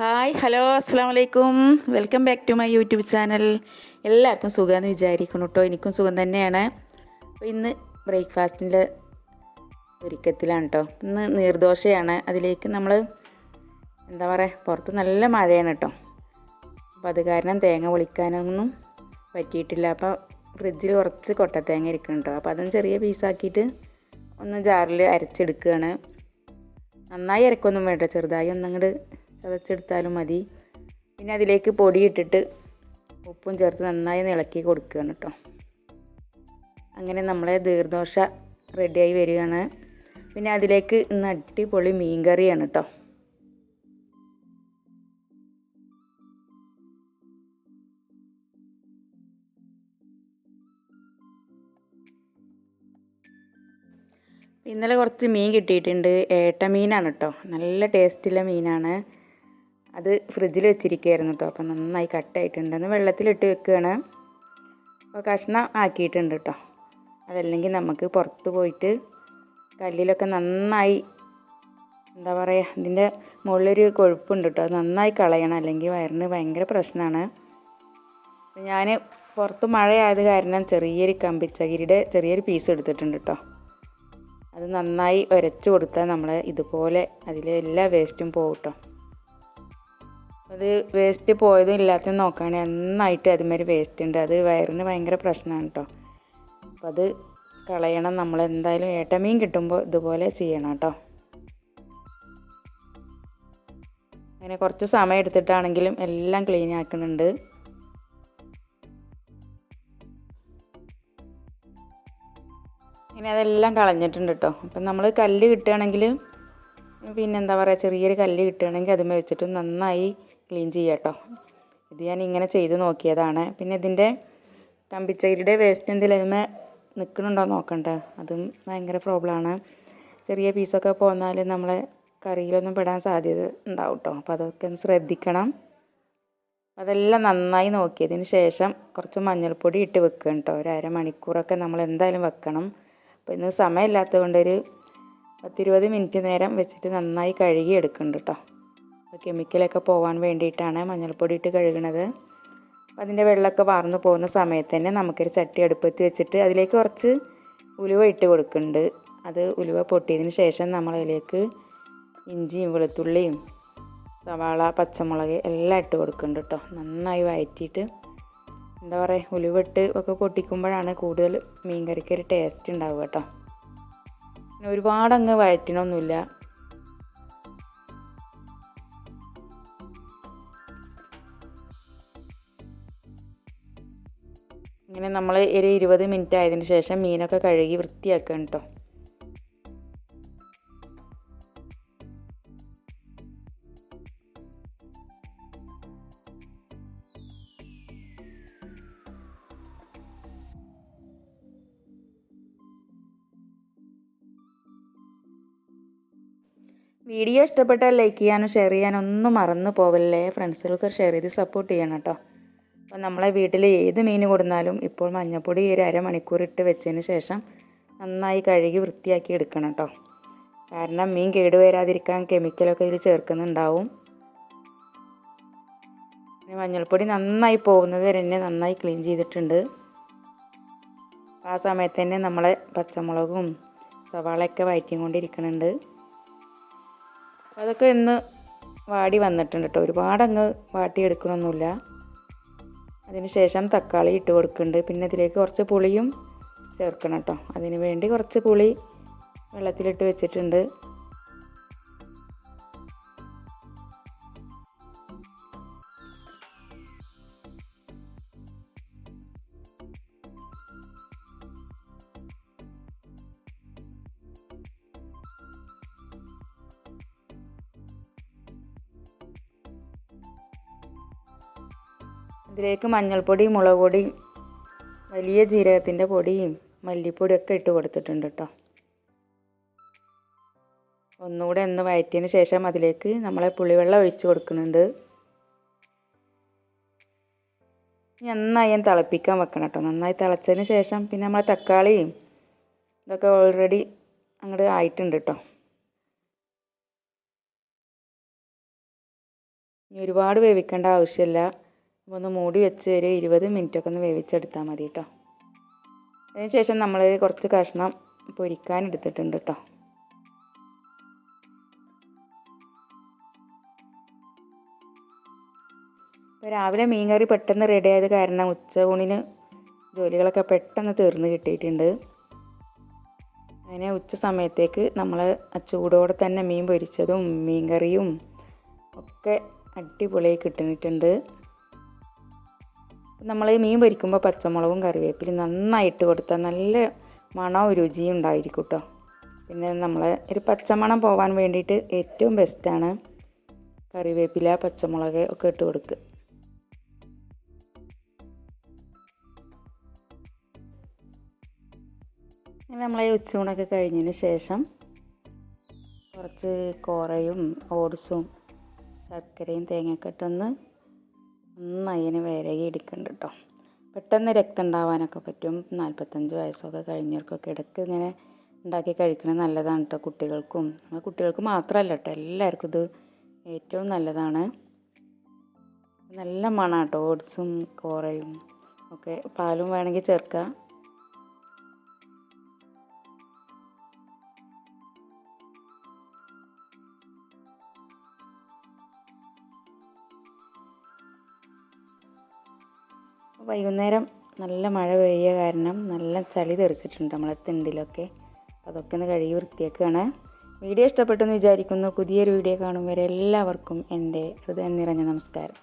Hi hello അസ്സാം വലൈക്കും welcome back to my YouTube channel എല്ലാവർക്കും സുഖമെന്ന് വിചാരിക്കുന്നു കേട്ടോ എനിക്കും സുഖം തന്നെയാണ്. അപ്പോൾ ഇന്ന് ബ്രേക്ക്ഫാസ്റ്റിന്റെ ഒരുക്കത്തിലാണ് കേട്ടോ ഇന്ന് നീർദോശയാണ്. അതിലേക്ക് നമ്മൾ എന്താ പറയുക പുറത്ത് നല്ല മഴയാണ് കേട്ടോ അപ്പോൾ അത് കാരണം തേങ്ങ പൊളിക്കാനൊന്നും പറ്റിയിട്ടില്ല. അപ്പോൾ ഫ്രിഡ്ജിൽ കുറച്ച് കൊട്ട കൊട്ടത്തേങ്ങ ഇരിക്കുന്നുണ്ടോ അപ്പോൾ അതും ചെറിയ പീസാക്കിയിട്ട് ഒന്ന് ജാറിൽ അരച്ചെടുക്കുകയാണ്. നന്നായി അരക്കൊന്നും വേണ്ട ചെറുതായി ഒന്നങ്ങോട്ട് ചതച്ചെടുത്താലും മതി. പിന്നെ അതിലേക്ക് പൊടിയിട്ടിട്ട് ഉപ്പും ചേർത്ത് നന്നായി ഇളക്കി കൊടുക്കുകയാണ് കേട്ടോ അങ്ങനെ നമ്മളെ ദീർദോശ റെഡിയായി വരികയാണ്. പിന്നെ അതിലേക്ക് ഇന്ന് അടിപൊളി മീൻ കറിയാണ് കേട്ടോ ഇന്നലെ കുറച്ച് മീൻ കിട്ടിയിട്ടുണ്ട്. ഏട്ട മീനാണ് കേട്ടോ നല്ല ടേസ്റ്റുള്ള മീനാണ്. അത് ഫ്രിഡ്ജിൽ വെച്ചിരിക്കുകയായിരുന്നു കേട്ടോ അപ്പോൾ നന്നായി കട്ടായിട്ടുണ്ടെന്ന് വെള്ളത്തിലിട്ട് വെക്കുകയാണ്. അപ്പോൾ കഷ്ണം ആക്കിയിട്ടുണ്ട് കേട്ടോ അതല്ലെങ്കിൽ നമുക്ക് പുറത്ത് പോയിട്ട് കല്ലിലൊക്കെ നന്നായി എന്താ പറയുക ഇതിന്റെ മുകളിലൊരു കൊഴുപ്പുണ്ട് കേട്ടോ അത് നന്നായി കളയണം. അല്ലെങ്കിൽ വയറിന് ഭയങ്കര പ്രശ്നമാണ്. ഞാൻ പുറത്ത് മഴയായത് കാരണം ചെറിയൊരു കമ്പിച്ചകിരിയുടെ ചെറിയൊരു പീസ് എടുത്തിട്ടുണ്ട് കേട്ടോ അത് നന്നായി ഒരച്ച് കൊടുത്താൽ നമ്മൾ ഇതുപോലെ അതിലെ എല്ലാ വേസ്റ്റും പോകും കേട്ടോ അത് വേസ്റ്റ് പോയതും ഇല്ലാത്തതും നോക്കുകയാണെങ്കിൽ നന്നായിട്ട് അതുമാതിരി വേസ്റ്റ് ഉണ്ട്. അത് വയറിന് ഭയങ്കര പ്രശ്നമാണ് കേട്ടോ അപ്പോൾ അത് കളയണം. നമ്മൾ എന്തായാലും ഏട്ടമീൻ കിട്ടുമ്പോൾ ഇതുപോലെ ചെയ്യണം കേട്ടോ അങ്ങനെ കുറച്ച് സമയം എടുത്തിട്ടാണെങ്കിലും എല്ലാം ക്ലീൻ ആക്കുന്നുണ്ട്. ഇനി അതെല്ലാം കളഞ്ഞിട്ടുണ്ട് കേട്ടോ അപ്പം നമ്മൾ കല്ല് കിട്ടുകയാണെങ്കിൽ പിന്നെന്താ പറയുക ചെറിയൊരു കല്ല് കിട്ടുകയാണെങ്കിൽ അതുമേ വെച്ചിട്ട് നന്നായി ക്ലീൻ ചെയ്യുക കേട്ടോ. ഇത് ഞാൻ ഇങ്ങനെ ചെയ്ത് നോക്കിയതാണ്. പിന്നെ ഇതിന്റെ കമ്പിച്ചകിരിയുടെ വേസ്റ്റ് എന്തെങ്കിലും നിൽക്കണുണ്ടോ നോക്കണ്ടേ? അതും ഭയങ്കര പ്രോബ്ലമാണ് ചെറിയ പീസൊക്കെ പോന്നാൽ നമ്മളെ കറിയിലൊന്നും പെടാൻ സാധ്യത ഉണ്ടാവും കേട്ടോ. അപ്പോൾ അതൊക്കെ ഒന്ന് ശ്രദ്ധിക്കണം. അതെല്ലാം നന്നായി നോക്കിയതിന് ശേഷം കുറച്ച് മഞ്ഞൾപ്പൊടി ഇട്ട് വെക്കണം കേട്ടോ. ഒരു അരമണിക്കൂറൊക്കെ നമ്മൾ എന്തായാലും വെക്കണം. അപ്പോൾ ഇന്ന് സമയമില്ലാത്തത് കൊണ്ട് ഒരു പത്തിരുപത് മിനിറ്റ് നേരം വെച്ചിട്ട് നന്നായി കഴുകി എടുക്കുന്നുണ്ട് കേട്ടോ. അപ്പോൾ കെമിക്കലൊക്കെ പോകാൻ വേണ്ടിയിട്ടാണ് മഞ്ഞൾപ്പൊടി ഇട്ട് കഴുകണത്. അപ്പോൾ അതിന്റെ വെള്ളമൊക്കെ വാർന്നു പോകുന്ന സമയത്ത് തന്നെ നമുക്കൊരു ചട്ടി അടുപ്പത്ത് വെച്ചിട്ട് അതിലേക്ക് കുറച്ച് ഉലുവ ഇട്ട് കൊടുക്കുന്നുണ്ട്. അത് ഉലുവ പൊട്ടിയതിന് ശേഷം നമ്മളതിലേക്ക് ഇഞ്ചിയും വെളുത്തുള്ളിയും സവാള പച്ചമുളക് എല്ലാം ഇട്ട് കൊടുക്കുന്നുണ്ട് കേട്ടോ. നന്നായി വഴറ്റിയിട്ട്. എന്താ പറയുക ഉലുവിട്ട് ഒക്കെ പൊട്ടിക്കുമ്പോഴാണ് കൂടുതൽ മീൻ കറിക്ക് ഒരു ടേസ്റ്റ് ഉണ്ടാവുക കേട്ടോ. പിന്നെ ഒരുപാട് അങ്ങ് വഴറ്റിനൊന്നുമില്ല ഇങ്ങനെ നമ്മൾ ഒരു ഇരുപത് മിനിറ്റ് ആയതിനു ശേഷം മീനൊക്കെ കഴുകി വൃത്തിയാക്കണം കേട്ടോ വീഡിയോ ഇഷ്ടപ്പെട്ടാൽ ലൈക്ക് ചെയ്യാനും ഷെയർ ചെയ്യാനും ഒന്നും മറന്നു പോവല്ലേ. ഫ്രണ്ട്സുകൾക്ക് ഷെയർ ചെയ്ത് സപ്പോർട്ട് ചെയ്യണം കേട്ടോ അപ്പോൾ നമ്മളെ വീട്ടിൽ ഏത് മീൻ കൊടുന്നാലും ഇപ്പോൾ മഞ്ഞൾപ്പൊടി ഒരു അരമണിക്കൂർ ഇട്ട് വെച്ചതിന് ശേഷം നന്നായി കഴുകി വൃത്തിയാക്കി എടുക്കണം കേട്ടോ. കാരണം മീൻ കേടുവരാതിരിക്കാൻ കെമിക്കലൊക്കെ ഇതിൽ ചേർക്കുന്നുണ്ടാവും. മഞ്ഞൾപ്പൊടി നന്നായി പോകുന്നത് വരെ തന്നെ നന്നായി ക്ലീൻ ചെയ്തിട്ടുണ്ട്. ആ സമയത്ത് തന്നെ നമ്മളെ പച്ചമുളകും സവാളയൊക്കെ വയറ്റിയും കൊണ്ടിരിക്കുന്നുണ്ട് അതൊക്കെ ഇന്ന് വാടി വന്നിട്ടുണ്ട് കേട്ടോ. ഒരുപാട് അങ്ങ് വാട്ടിയെടുക്കണമൊന്നുമില്ല. അതിന് ശേഷം തക്കാളി ഇട്ട് കൊടുക്കുന്നുണ്ട്. പിന്നെ അതിലേക്ക് കുറച്ച് പുളിയും ചേർക്കണം കേട്ടോ. അതിന് വേണ്ടി കുറച്ച് പുളി വെള്ളത്തിലിട്ട് വെച്ചിട്ടുണ്ട്. ഇതിലേക്ക് മഞ്ഞൾപ്പൊടി മുളക് പൊടിയും വലിയ ജീരകത്തിന്റെ പൊടിയും മല്ലിപ്പൊടിയൊക്കെ ഇട്ട് കൊടുത്തിട്ടുണ്ട് കേട്ടോ. ഒന്നുകൂടെ ഒന്ന് വയറ്റിയതിന് ശേഷം അതിലേക്ക് നമ്മളെ പുളിവെള്ളം ഒഴിച്ചു കൊടുക്കുന്നുണ്ട്. നന്നായി ഞാൻ തിളപ്പിക്കാൻ വെക്കണം കേട്ടോ. നന്നായി തിളച്ചതിന് ശേഷം പിന്നെ നമ്മളെ തക്കാളിയും ഇതൊക്കെ ഓൾറെഡി അങ്ങോട്ട് ആയിട്ടുണ്ട് കേട്ടോ. ഇനി ഒരുപാട് വേവിക്കേണ്ട ആവശ്യമില്ല. അപ്പോൾ ഒന്ന് മൂടി വെച്ച് ഒരു ഇരുപത് മിനിറ്റൊക്കെ ഒന്ന് വേവിച്ചെടുത്താൽ മതി കേട്ടോ അതിനുശേഷം നമ്മൾ കുറച്ച് കഷ്ണം പൊരിക്കാൻ എടുത്തിട്ടുണ്ട് കേട്ടോ ഇപ്പോൾ രാവിലെ മീൻകറി പെട്ടെന്ന് റെഡി ആയത് കാരണം ഉച്ച ഊണിന് ജോലികളൊക്കെ പെട്ടെന്ന് തീർന്ന് കിട്ടിയിട്ടുണ്ട്. അങ്ങനെ ഉച്ച സമയത്തേക്ക് നമ്മൾ ചൂടോടെ തന്നെ മീൻ പൊരിച്ചതും മീൻ കറിയും ഒക്കെ അടിപൊളിയായി കിട്ടിയിട്ടുണ്ട്. നമ്മൾ മീൻ പൊരിക്കുമ്പോൾ പച്ചമുളകും കറിവേപ്പിലും നന്നായിട്ട് കൊടുത്താൽ നല്ല മണവും രുചിയും ഉണ്ടായിരിക്കും കേട്ടോ പിന്നെ നമ്മൾ ഒരു പച്ചമണം പോകാൻ വേണ്ടിയിട്ട് ഏറ്റവും ബെസ്റ്റാണ് കറിവേപ്പില പച്ചമുളക് ഒക്കെ ഇട്ട് കൊടുക്കുക ഈ ഉച്ചയൂണൊക്കെ കഴിഞ്ഞതിന് ശേഷം കുറച്ച് കോറയും ഓട്സും ശർക്കരയും തേങ്ങയൊക്കെ ഇട്ടൊന്ന് നന്നായി അതിന് വിരകി എടുക്കുന്നുണ്ട് കേട്ടോ പെട്ടെന്ന് രക്തം ഉണ്ടാവാനൊക്കെ പറ്റും. നാൽപ്പത്തഞ്ച് വയസ്സൊക്കെ കഴിഞ്ഞവർക്കൊക്കെ ഇടയ്ക്ക് ഇങ്ങനെ ഉണ്ടാക്കി കഴിക്കണത് നല്ലതാണ് കേട്ടോ കുട്ടികൾക്കും. കുട്ടികൾക്ക് മാത്രമല്ല കേട്ടോ എല്ലാവർക്കും ഇത് ഏറ്റവും നല്ലതാണ്. നല്ല മണം കേട്ടോ ഓട്സും കോറയും ഒക്കെ പാലും വേണമെങ്കിൽ ചേർക്കാം. വൈകുന്നേരം നല്ല മഴ പെയ്യ കാരണം നല്ല ചളി തെറിച്ചിട്ടുണ്ട് നമ്മളെ തിണ്ടിലൊക്കെ. അതൊക്കെ ഒന്ന് കഴുകി വൃത്തിയാക്കുകയാണ് വീഡിയോ ഇഷ്ടപ്പെട്ടെന്ന് വിചാരിക്കുന്നു. പുതിയൊരു വീഡിയോ കാണും വരെ എല്ലാവർക്കും എന്റെ ഹൃദയം നിറഞ്ഞ നമസ്കാരം.